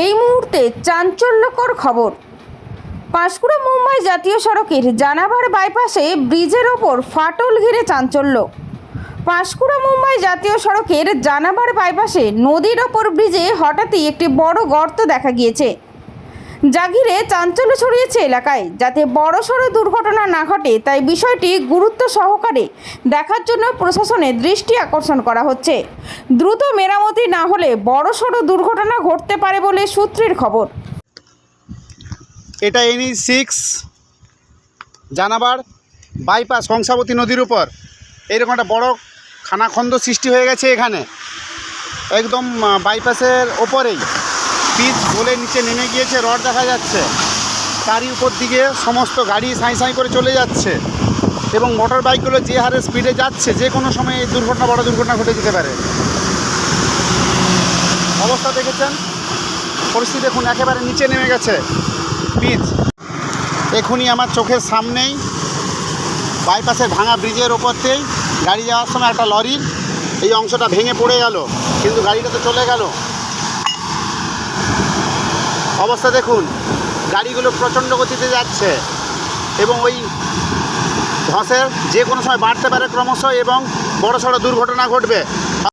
এই মুহূর্তে চাঞ্চল্যকর খবর। পাঁশকুড়া মুম্বাই জাতীয় সড়কের জানাভার বাইপাসে ব্রিজের ওপর ফাটল ঘিরে চাঞ্চল্য। পাঁশকুড়া মুম্বাই জাতীয় সড়কের জানাভার বাইপাসে নদীর ওপর ব্রিজে হঠাৎই একটি বড় গর্ত দেখা গিয়েছে। ঘিরে চাঞ্চল্য ছড়িয়েছে এলাকায়। যাতে বড়সড় দুর্ঘটনা না ঘটে, তাই বিষয়টি গুরুত্ব সহকারে দেখার জন্য প্রশাসনের দৃষ্টি আকর্ষণ করা হচ্ছে। দ্রুত মেরামতি না হলে বড়সড় দুর্ঘটনা ঘটতে পারে বলে সূত্রের খবর। এটা এনই সিক্স, জানাবার বাইপাস কংসাবতী নদীর উপর। এরকম একটা বড় খানাখন্দ সৃষ্টি হয়ে গেছে এখানে। একদম বাইপাসের ওপরেই। পিচ বলে নিচে নেমে গিয়েছে, রড দেখা যাচ্ছে। তারই উপর দিকে সমস্ত গাড়ি সাঁই সাঁই করে চলে যাচ্ছে এবং মোটর বাইকগুলো যে হারে স্পিডে যাচ্ছে, যে কোনো সময় এই দুর্ঘটনা, বড় দুর্ঘটনা ঘটে যেতে পারে। অবস্থা দেখেছেন? পরিস্থিতি দেখুন, একেবারে নিচে নেমে গেছে পিচ। এখনই আমার চোখের সামনেই বাইপাসের ভাঙা ব্রিজের ওপরতেই গাড়ি যাওয়ার সময় একটা লরির এই অংশটা ভেঙে পড়ে গেল, কিন্তু গাড়িটা তো চলে গেল। অবস্থা দেখুন। গাড়িগুলো প্রচণ্ড গতিতে যাচ্ছে এবং ওই ধসের যে কোনো সময় বাড়তে পারে ক্রমশ এবং বড়সড় দুর্ঘটনা ঘটবে।